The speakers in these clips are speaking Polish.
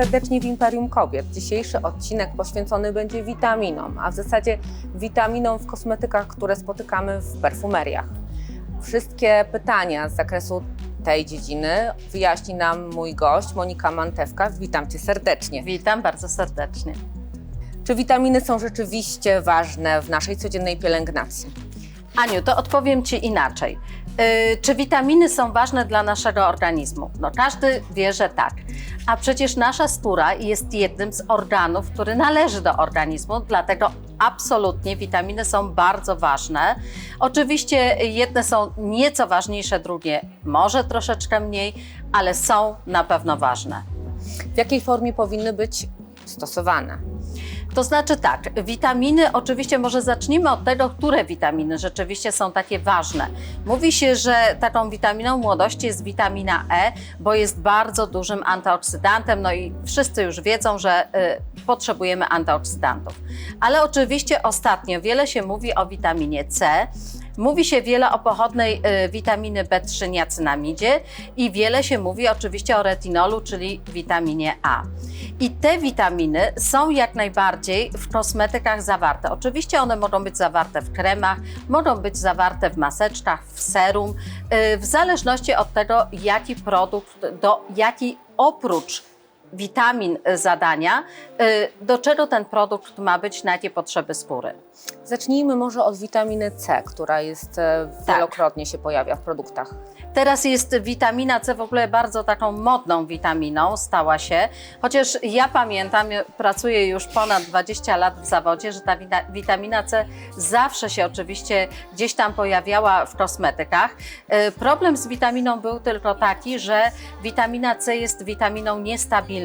Serdecznie w Imperium Kobiet. Dzisiejszy odcinek poświęcony będzie witaminom, a w zasadzie witaminom w kosmetykach, które spotykamy w perfumeriach. Wszystkie pytania z zakresu tej dziedziny wyjaśni nam mój gość Monika Mantewka. Witam Cię serdecznie. Witam bardzo serdecznie. Czy witaminy są rzeczywiście ważne w naszej codziennej pielęgnacji? Aniu, to odpowiem Ci inaczej. Yy, czy witaminy są ważne dla naszego organizmu? No każdy wie, że tak. A przecież nasza skóra jest jednym z organów, który należy do organizmu, dlatego absolutnie witaminy są bardzo ważne. Oczywiście jedne są nieco ważniejsze, drugie może troszeczkę mniej, ale są na pewno ważne. W jakiej formie powinny być stosowane? To znaczy tak, witaminy, oczywiście może zacznijmy od tego, które witaminy rzeczywiście są takie ważne. Mówi się, że taką witaminą młodości jest witamina E, bo jest bardzo dużym antyoksydantem, no i wszyscy już wiedzą, że y, potrzebujemy antyoksydantów. Ale oczywiście ostatnio wiele się mówi o witaminie C, Mówi się wiele o pochodnej y, witaminy B3 niacynamidzie i wiele się mówi oczywiście o retinolu, czyli witaminie A. I te witaminy są jak najbardziej w kosmetykach zawarte. Oczywiście one mogą być zawarte w kremach, mogą być zawarte w maseczkach, w serum, y, w zależności od tego, jaki produkt, do jaki oprócz witamin y, zadania, y, do czego ten produkt ma być, na jakie potrzeby skóry. Zacznijmy może od witaminy C, która jest e, Tak. wielokrotnie się pojawia w produktach. Teraz jest witamina C w ogóle bardzo taką modną witaminą, stała się. Chociaż ja pamiętam, pracuję już ponad 20 lat w zawodzie, że ta wita- witamina C zawsze się oczywiście gdzieś tam pojawiała w kosmetykach. E, Problem z witaminą był tylko taki, że witamina C jest witaminą niestabilną,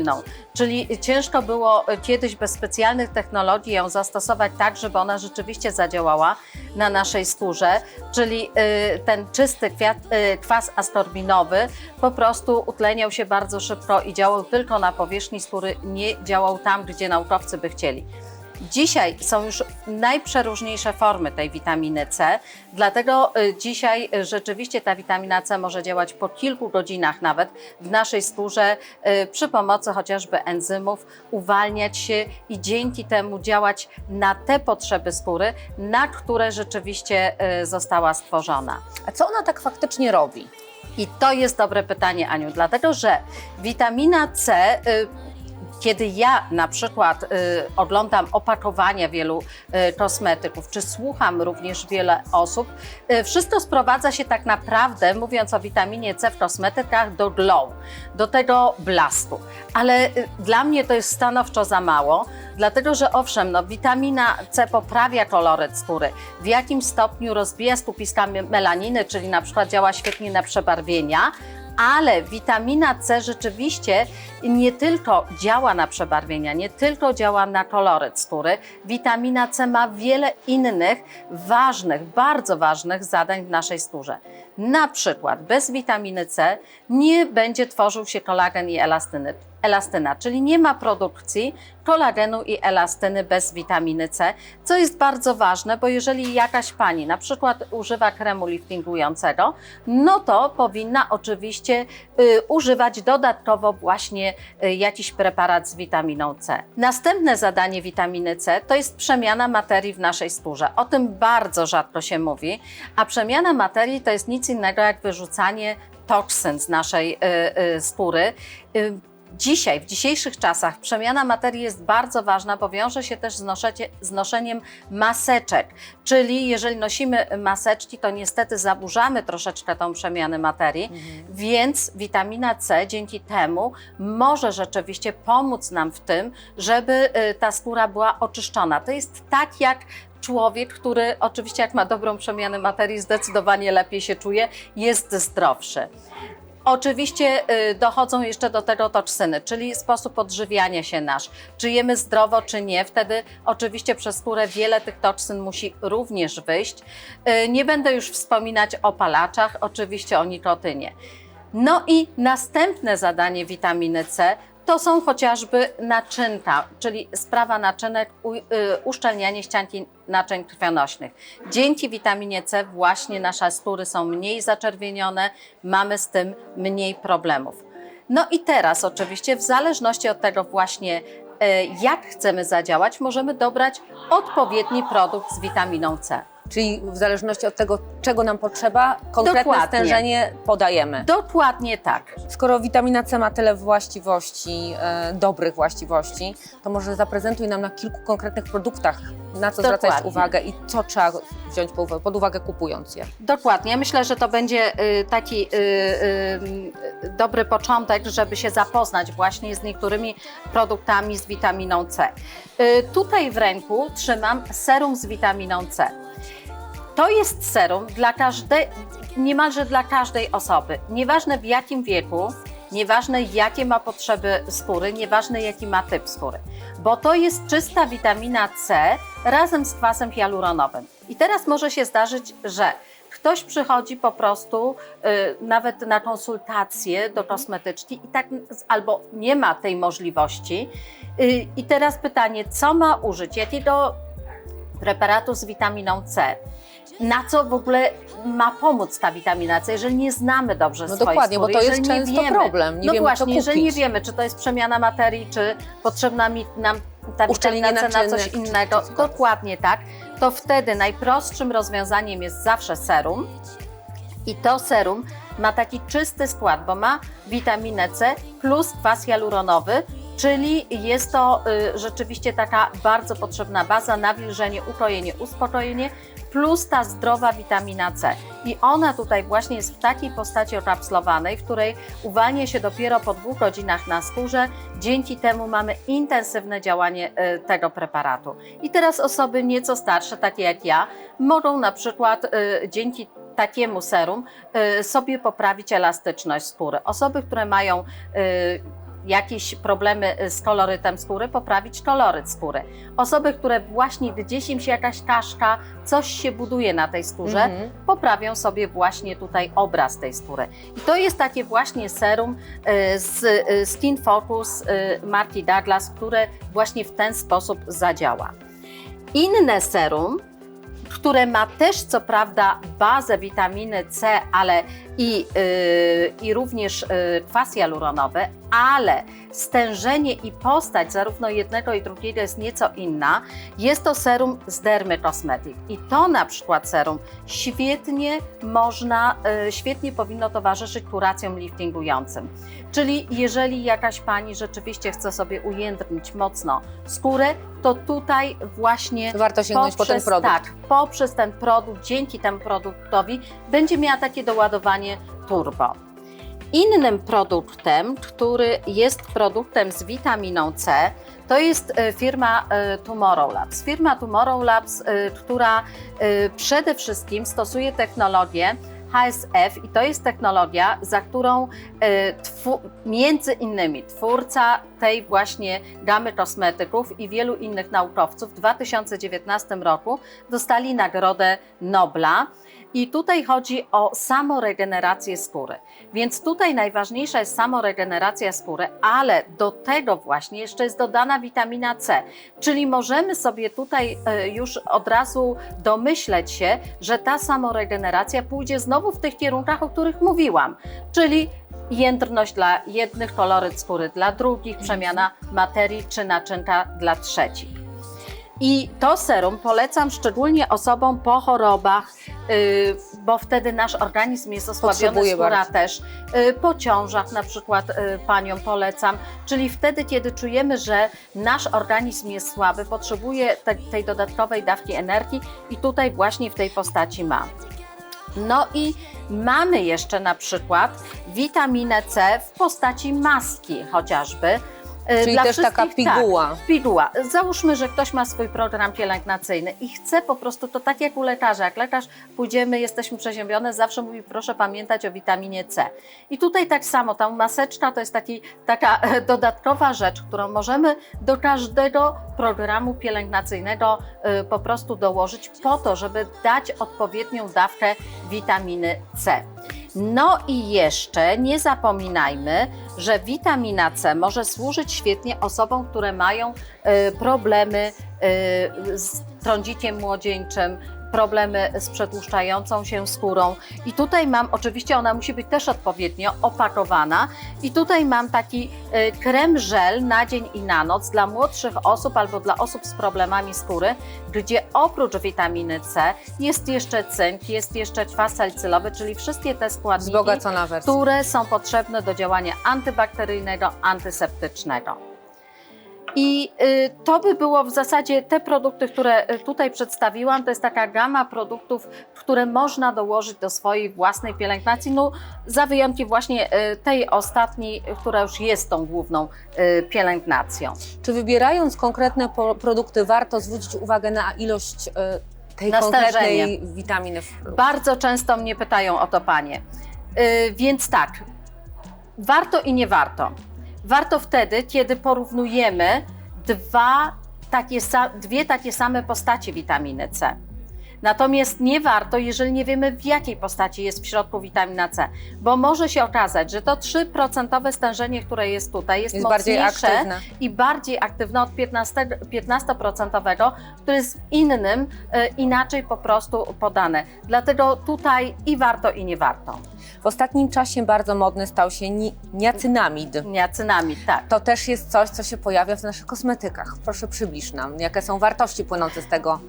czyli ciężko było e, kiedyś bez specjalnych technologii ją zastosować tak, żeby ona rzeczywiście zadziałała na naszej skórze, czyli y, ten czysty kwiat, y, kwas askorbinowy po prostu utleniał się bardzo szybko i działał tylko na powierzchni skóry, nie działał tam, gdzie naukowcy by chcieli. Dzisiaj są już najprzeróżniejsze formy tej witaminy C, dlatego y, dzisiaj rzeczywiście ta witamina C może działać po kilku godzinach nawet w naszej skórze y, przy pomocy chociażby enzymów, uwalniać się i dzięki temu działać na te potrzeby skóry, na które rzeczywiście y, została stworzona. A co ona tak faktycznie robi? I to jest dobre pytanie, Aniu, dlatego że witamina C. Kiedy ja na przykład y, oglądam opakowania wielu y, kosmetyków, czy słucham również wiele osób, y, wszystko sprowadza się tak naprawdę, mówiąc o witaminie C w kosmetykach, do glow, do tego blastu. Ale y, dla mnie to jest stanowczo za mało, dlatego że owszem, no, witamina C poprawia koloryt skóry, w jakim stopniu rozbija skupiska me- melaniny, czyli na przykład działa świetnie na przebarwienia, ale witamina C rzeczywiście nie tylko działa na przebarwienia, nie tylko działa na koloryt skóry. Witamina C ma wiele innych ważnych, bardzo ważnych zadań w naszej skórze. Na przykład bez witaminy C nie będzie tworzył się kolagen i elastyny, elastyna, czyli nie ma produkcji kolagenu i elastyny bez witaminy C, co jest bardzo ważne, bo jeżeli jakaś pani na przykład używa kremu liftingującego, no to powinna oczywiście y, używać dodatkowo właśnie y, jakiś preparat z witaminą C. Następne zadanie witaminy C to jest przemiana materii w naszej skórze. O tym bardzo rzadko się mówi, a przemiana materii to jest nic innego jak wyrzucanie toksyn z naszej y, y, skóry. Y, Dzisiaj, w dzisiejszych czasach, przemiana materii jest bardzo ważna, bo wiąże się też z, noszeniem maseczek. Czyli jeżeli nosimy maseczki, to niestety zaburzamy troszeczkę tą przemianę materii, więc witamina C dzięki temu może rzeczywiście pomóc nam w tym, żeby y, ta skóra była oczyszczona. To jest tak jak człowiek, który oczywiście jak ma dobrą przemianę materii, zdecydowanie lepiej się czuje, jest zdrowszy. Oczywiście y, dochodzą jeszcze do tego toksyny, czyli sposób odżywiania się nasz. Czy jemy zdrowo, czy nie. Wtedy oczywiście przez skórę wiele tych toksyn musi również wyjść. Y, nie będę już wspominać o palaczach, oczywiście o nikotynie. No i następne zadanie witaminy C to są chociażby naczynka, czyli sprawa naczynek, y, uszczelnianie ścianki naczyń krwionośnych. Dzięki witaminie C właśnie nasze skóry są mniej zaczerwienione, mamy z tym mniej problemów. No i teraz oczywiście w zależności od tego właśnie e, jak chcemy zadziałać, możemy dobrać odpowiedni produkt z witaminą C. Czyli w zależności od tego, czego nam potrzeba, konkretne Dokładnie. stężenie podajemy. Dokładnie tak. Skoro witamina C ma tyle właściwości, e, dobrych właściwości, to może zaprezentuj nam na kilku konkretnych produktach, na co zwracać Dokładnie. uwagę i co trzeba wziąć pod uwagę, pod uwagę kupując je. Dokładnie. Myślę, że to będzie y, taki y, y, dobry początek, żeby się zapoznać właśnie z niektórymi produktami z witaminą C. Y, Tutaj w ręku trzymam serum z witaminą C. To jest serum dla każdej, niemalże dla każdej osoby. Nieważne w jakim wieku, nieważne jakie ma potrzeby skóry, nieważne jaki ma typ skóry. Bo to jest czysta witamina C razem z kwasem hialuronowym. I teraz może się zdarzyć, że ktoś przychodzi po prostu y, nawet na konsultację do kosmetyczki i tak albo nie ma tej możliwości. Y, I teraz pytanie, co ma użyć? Jakiego preparatu z witaminą C? Na co w ogóle ma pomóc ta witamina C, jeżeli nie znamy dobrze No swojej dokładnie, bo skóry, to jest jeżeli nie często wiemy, problem. Nie no wiemy, właśnie, co jeżeli nie wiemy, czy to jest przemiana materii, czy potrzebna mi, nam ta Uszczelnienie witamina C na coś naczynek, czy innego, wszystko. dokładnie tak, to wtedy najprostszym rozwiązaniem jest zawsze serum. I to serum ma taki czysty skład, bo ma witaminę C plus kwas hialuronowy, czyli jest to y, rzeczywiście taka bardzo potrzebna baza, nawilżenie, ukojenie, uspokojenie, plus ta zdrowa witamina C. I ona tutaj właśnie jest w takiej postaci okapslowanej, w której uwalnia się dopiero po dwóch godzinach na skórze. Dzięki temu mamy intensywne działanie y, tego preparatu. I teraz osoby nieco starsze, takie jak ja, mogą na przykład y, dzięki takiemu serum y, sobie poprawić elastyczność skóry. Osoby, które mają jakieś problemy z kolorytem skóry, poprawić koloryt skóry. Osoby, które właśnie gdzieś im się jakaś kaszka, coś się buduje na tej skórze, Mhm. poprawią sobie właśnie tutaj obraz tej skóry. I to jest takie właśnie serum y, z y, Skin Focus y, marki Douglas, które właśnie w ten sposób zadziała. Inne serum, które ma też co prawda bazę witaminy C, ale i, yy, i również yy, kwas hialuronowy, ale stężenie i postać zarówno jednego i drugiego jest nieco inna. Jest to serum z Dermy Cosmetic i to na przykład serum świetnie można, yy, świetnie powinno towarzyszyć kuracjom liftingującym. Czyli jeżeli jakaś pani rzeczywiście chce sobie ujędrnić mocno skórę, to tutaj właśnie Warto sięgnąć po ten produkt. Tak, poprzez ten produkt, dzięki temu produktowi będzie miała takie doładowanie turbo. Innym produktem, który jest produktem z witaminą C, to jest e, firma e, Tomorrow Labs. Firma Tomorrow Labs, e, która przede wszystkim stosuje technologię HSF i to jest technologia, za którą między innymi twórca tej właśnie gamy kosmetyków i wielu innych naukowców w 2019 roku dostali Nagrodę Nobla. I tutaj chodzi o samoregenerację skóry. Więc tutaj najważniejsza jest samoregeneracja skóry, ale do tego właśnie jeszcze jest dodana witamina C. Czyli możemy sobie tutaj e, już od razu domyśleć się, że ta samoregeneracja pójdzie znowu w tych kierunkach, o których mówiłam. Czyli jędrność dla jednych, koloryt skóry dla drugich, przemiana materii czy naczynka dla trzecich. I to serum polecam szczególnie osobom po chorobach, yy, bo wtedy nasz organizm jest osłabiony, skóra bardzo. też. Yy, po ciążach na przykład yy, paniom polecam, czyli wtedy, kiedy czujemy, że nasz organizm jest słaby, potrzebuje te, tej dodatkowej dawki energii i tutaj właśnie w tej postaci ma. No i mamy jeszcze na przykład witaminę C w postaci maski chociażby. Yy, Czyli dla też taka tak, piguła. Piguła. Załóżmy, że ktoś ma swój program pielęgnacyjny i chce po prostu, to tak jak u lekarza, jak lekarz pójdziemy, jesteśmy przeziębione, zawsze mówi proszę pamiętać o witaminie C. I tutaj tak samo, ta maseczka to jest taki, taka e, dodatkowa rzecz, którą możemy do każdego programu pielęgnacyjnego e, po prostu dołożyć po to, żeby dać odpowiednią dawkę witaminy C. No i jeszcze nie zapominajmy, że witamina C może służyć świetnie osobom, które mają e, problemy e, z trądzikiem młodzieńczym, problemy z przetłuszczającą się skórą. I tutaj mam, oczywiście ona musi być też odpowiednio opakowana. I tutaj mam taki y, krem żel na dzień i na noc dla młodszych osób albo dla osób z problemami skóry, gdzie oprócz witaminy C jest jeszcze cynk, jest jeszcze kwas salicylowy, czyli wszystkie te składniki, które są potrzebne do działania antybakteryjnego, antyseptycznego. I y, to by było w zasadzie te produkty, które y, tutaj przedstawiłam. To jest taka gama produktów, które można dołożyć do swojej własnej pielęgnacji. No, za wyjątkiem właśnie y, tej ostatniej, która już jest tą główną pielęgnacją. Czy wybierając konkretne produkty warto zwrócić uwagę na ilość tej Na konkretnej witaminy? Bardzo często mnie pytają o to panie. Więc tak, warto i nie warto. Warto wtedy, kiedy porównujemy dwa takie, dwie takie same postacie witaminy C. Natomiast nie warto, jeżeli nie wiemy, w jakiej postaci jest w środku witamina C, bo może się okazać, że to 3% stężenie, które jest tutaj, jest, Jest bardziej aktywne. i bardziej aktywne od 15, 15%, które jest w innym, e, inaczej po prostu podane. Dlatego tutaj i warto, i nie warto. W ostatnim czasie bardzo modny stał się ni- niacynamid. Niacynamid, tak. To też jest coś, co się pojawia w naszych kosmetykach. Proszę przybliż nam, jakie są wartości płynące z tego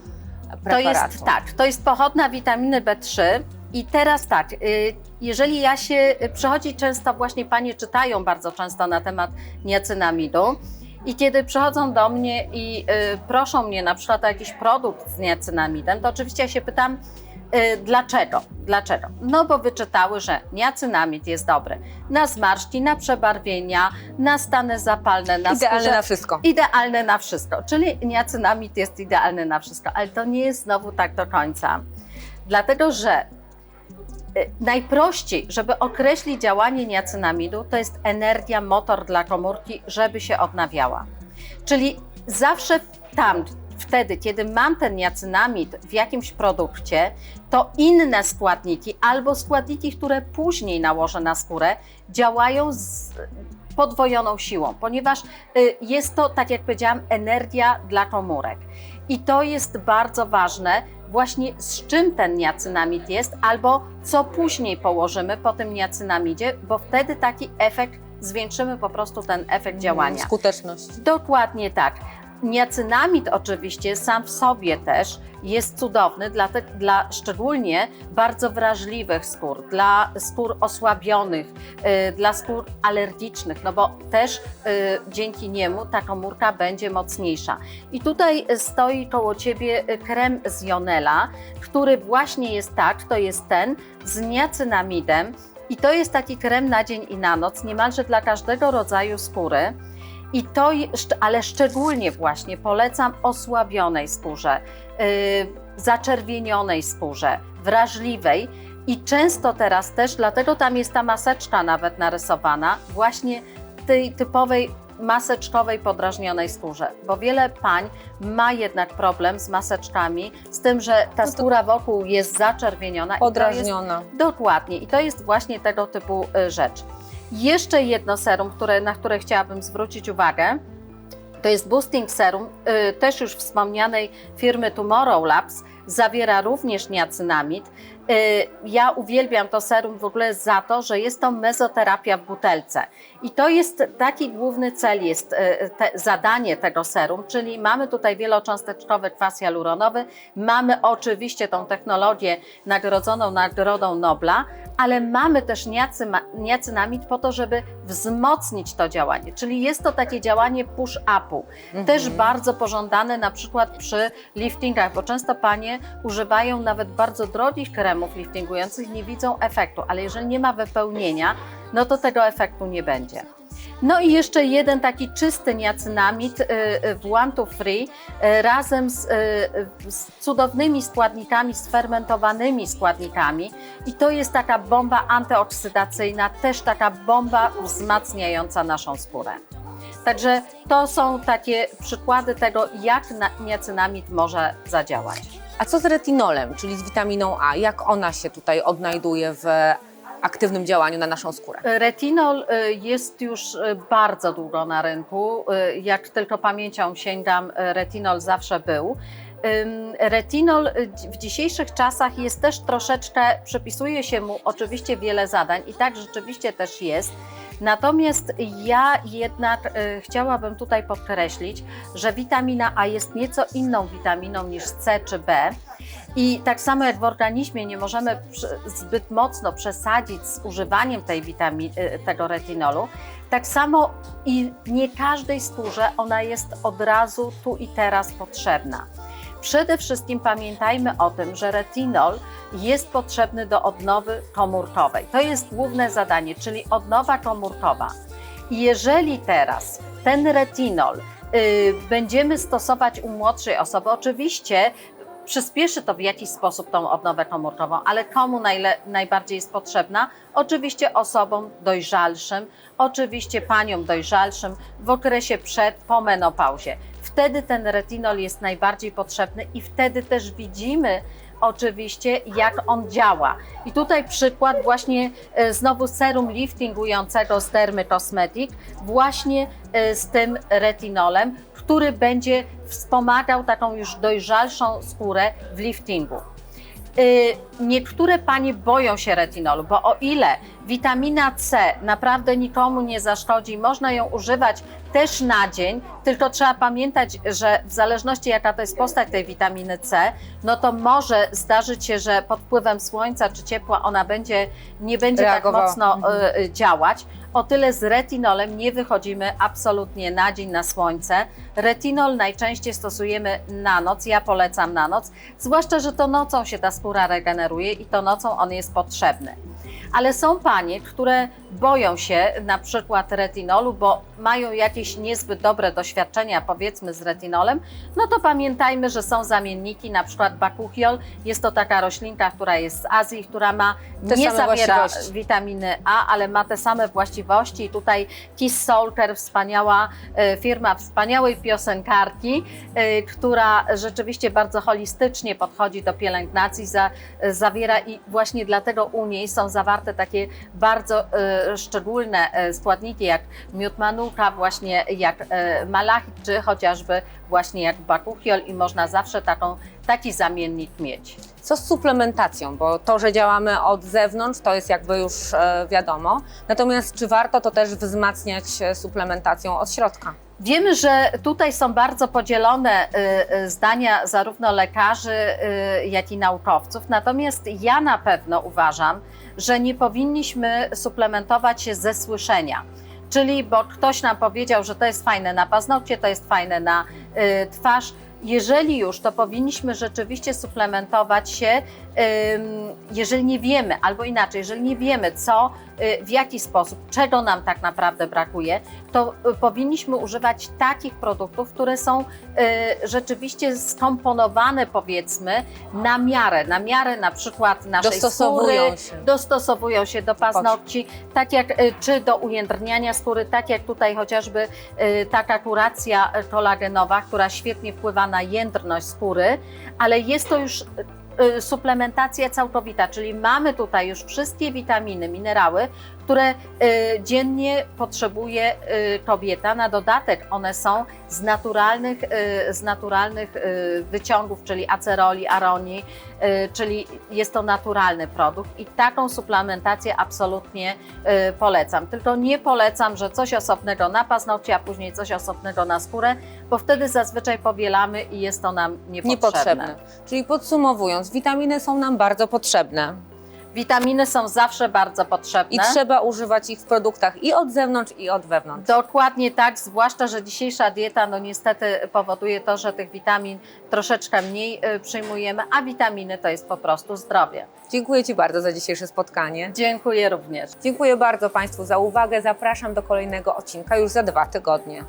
To preparatu. jest tak, to jest pochodna witaminy B3 i teraz tak, y, jeżeli ja się, y, przychodzi często, właśnie panie czytają bardzo często na temat niacynamidu i kiedy przychodzą do mnie i y, proszą mnie na przykład o jakiś produkt z niacynamidem, to oczywiście ja się pytam, dlaczego? Dlaczego? No bo wyczytały, że niacynamid jest dobry na zmarszczki, na przebarwienia, na stany zapalne, na Idealne skórze. na wszystko. Idealne na wszystko, czyli niacynamid jest idealny na wszystko, ale to nie jest znowu tak do końca. Dlatego, że y, najprościej, żeby określić działanie niacynamidu, to jest energia, motor dla komórki, żeby się odnawiała. Czyli zawsze tam, wtedy, kiedy mam ten niacynamid w jakimś produkcie, to inne składniki albo składniki, które później nałożę na skórę, działają z podwojoną siłą, ponieważ y, jest to, tak jak powiedziałam, energia dla komórek. I to jest bardzo ważne, właśnie z czym ten niacynamid jest, albo co później położymy po tym niacynamidzie, bo wtedy taki efekt, zwiększymy po prostu ten efekt działania. Skuteczność. Dokładnie tak. Niacynamid oczywiście sam w sobie też jest cudowny dla, te, dla szczególnie bardzo wrażliwych skór, dla skór osłabionych, y, dla skór alergicznych, no bo też y, dzięki niemu ta komórka będzie mocniejsza. I tutaj stoi koło Ciebie y, krem z Jonela, który właśnie jest tak, to jest ten z niacynamidem i to jest taki krem na dzień i na noc, niemalże dla każdego rodzaju skóry. I to, ale szczególnie właśnie polecam osłabionej skórze, yy, zaczerwienionej skórze, wrażliwej. I często teraz też, dlatego tam jest ta maseczka nawet narysowana, właśnie tej typowej maseczkowej podrażnionej skórze, bo wiele pań ma jednak problem z maseczkami, z tym, że ta No skóra wokół jest zaczerwieniona i to jest Podrażniona. Dokładnie. I to jest właśnie tego typu y, rzecz. Jeszcze jedno serum, które, na które chciałabym zwrócić uwagę, to jest Boosting Serum, y, też już wspomnianej firmy Tomorrow Labs. Zawiera również niacynamid. Y, Ja uwielbiam to serum w ogóle za to, że jest to mezoterapia w butelce. I to jest taki główny cel, jest y, te, zadanie tego serum, czyli mamy tutaj wielocząsteczkowy kwas hialuronowy, mamy oczywiście tą technologię nagrodzoną Nagrodą Nobla, ale mamy też niacyma, niacynamid po to, żeby wzmocnić to działanie. Czyli jest to takie działanie push-upu. Też bardzo pożądane na przykład przy liftingach, bo często panie używają nawet bardzo drogich kremów liftingujących, nie widzą efektu, ale jeżeli nie ma wypełnienia, no to tego efektu nie będzie. No i jeszcze jeden taki czysty niacynamid y, y, w One to Free y, razem z, z cudownymi składnikami, sfermentowanymi składnikami i to jest taka bomba antyoksydacyjna, też taka bomba wzmacniająca naszą skórę. Także to są takie przykłady tego, jak na- niacynamid może zadziałać. A co z retinolem, czyli z witaminą A? Jak ona się tutaj odnajduje w aktywnym działaniu na naszą skórę? Retinol y, jest już y, bardzo długo na rynku. Y, Jak tylko pamięcią sięgam, retinol zawsze był. Retinol w dzisiejszych czasach jest też troszeczkę, przypisuje się mu oczywiście wiele zadań i tak rzeczywiście też jest. Natomiast ja jednak chciałabym tutaj podkreślić, że witamina A jest nieco inną witaminą niż C czy B. I tak samo jak w organizmie nie możemy zbyt mocno przesadzić z używaniem tej witamin, y, tego retinolu, tak samo i nie każdej skórze ona jest od razu tu i teraz potrzebna. Przede wszystkim pamiętajmy o tym, że retinol jest potrzebny do odnowy komórkowej. To jest główne zadanie, czyli odnowa komórkowa. I jeżeli teraz ten retinol y, będziemy stosować u młodszej osoby, oczywiście przyspieszy to w jakiś sposób tą odnowę komórkową, ale komu najbardziej jest potrzebna? Oczywiście osobom dojrzalszym, oczywiście paniom dojrzalszym w okresie przed, po menopauzie. Wtedy ten retinol jest najbardziej potrzebny i wtedy też widzimy oczywiście, jak on działa. I tutaj przykład właśnie e, znowu serum liftingującego z Dermy Cosmetic, właśnie e, z tym retinolem, który będzie wspomagał taką już dojrzalszą skórę w liftingu. Y, Niektóre panie boją się retinolu, bo o ile witamina C naprawdę nikomu nie zaszkodzi, można ją używać też na dzień, tylko trzeba pamiętać, że w zależności jaka to jest postać tej witaminy C, no to może zdarzyć się, że pod wpływem słońca czy ciepła ona będzie, nie będzie Reagowała. tak mocno Mhm. y, działać. O tyle z retinolem nie wychodzimy absolutnie na dzień na słońce. Retinol najczęściej stosujemy na noc, ja polecam na noc, zwłaszcza, że to nocą się ta skóra regeneruje i to nocą on jest potrzebny. Ale są panie, które boją się na przykład retinolu, bo mają jakieś niezbyt dobre doświadczenia, powiedzmy, z retinolem, no to pamiętajmy, że są zamienniki, na przykład bakuchiol. Jest to taka roślinka, która jest z Azji, która ma Te nie zawiera witaminy A, ale ma te same właściwości. I tutaj Kiss Solker, wspaniała e, firma wspaniałej piosenkarki, e, która rzeczywiście bardzo holistycznie podchodzi do pielęgnacji, za, e, zawiera i właśnie dlatego u niej są zawarte takie bardzo e, szczególne e, składniki jak miód manuka, właśnie jak e, malachit, czy chociażby właśnie jak bakuchiol i można zawsze taką, taki zamiennik mieć. Co z suplementacją? Bo to, że działamy od zewnątrz, to jest jakby już wiadomo. Natomiast czy warto to też wzmacniać suplementacją od środka? Wiemy, że tutaj są bardzo podzielone y, y, zdania zarówno lekarzy, y, jak i naukowców. Natomiast ja na pewno uważam, że nie powinniśmy suplementować się ze słyszenia. Czyli, bo ktoś nam powiedział, że to jest fajne na paznokcie, to jest fajne na twarz. Jeżeli już, to powinniśmy rzeczywiście suplementować się, jeżeli nie wiemy, albo inaczej, jeżeli nie wiemy, co, y, w jaki sposób, czego nam tak naprawdę brakuje, to y, powinniśmy używać takich produktów, które są y, rzeczywiście skomponowane, powiedzmy, na miarę, na miarę na przykład naszej Dostosowują skóry, się. dostosowują się do paznokci, tak jak, czy do ujędrniania skóry, tak jak tutaj chociażby taka kuracja kolagenowa, która świetnie wpływa na jędrność skóry, ale jest to już y, y, suplementacja całkowita, czyli mamy tutaj już wszystkie witaminy, minerały, które y, dziennie potrzebuje y, kobieta. Na dodatek one są z naturalnych, y, z naturalnych wyciągów, czyli aceroli, aronii, y, czyli jest to naturalny produkt i taką suplementację absolutnie polecam. Tylko nie polecam, że coś osobnego na paznokcie, a później coś osobnego na skórę, bo wtedy zazwyczaj powielamy i jest to nam niepotrzebne. Niepotrzebne. Czyli podsumowując, witaminy są nam bardzo potrzebne Witaminy są zawsze bardzo i potrzebne. trzeba używać ich w produktach i od zewnątrz, i od wewnątrz. Dokładnie tak, zwłaszcza, że dzisiejsza dieta no niestety powoduje to, że tych witamin troszeczkę mniej y, przyjmujemy, a witaminy to jest po prostu zdrowie. Dziękuję Ci bardzo za dzisiejsze spotkanie. Dziękuję również. Dziękuję bardzo Państwu za uwagę. Zapraszam do kolejnego odcinka już za dwa tygodnie.